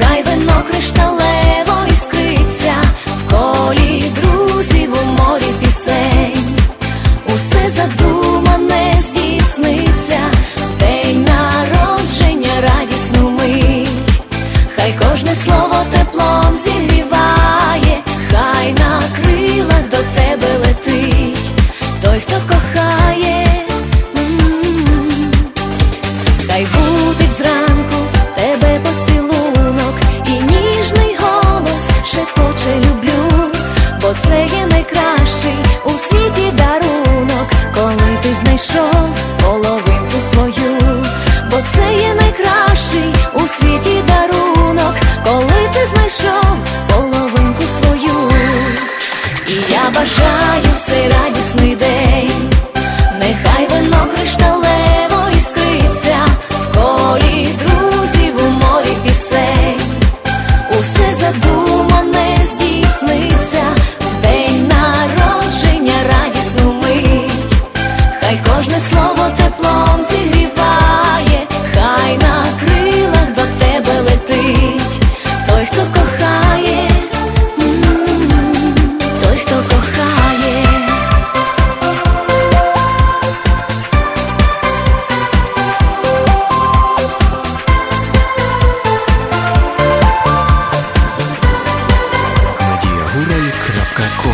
Нехай вино кришталево бажаю в цей радісний день. Нехай вино кришталево іскриться в колі друзів у морі пісень. Усе задумане здійсниться в день народження радісну мить. Хай кожне слово теплом зігріває, Надіягураль.ком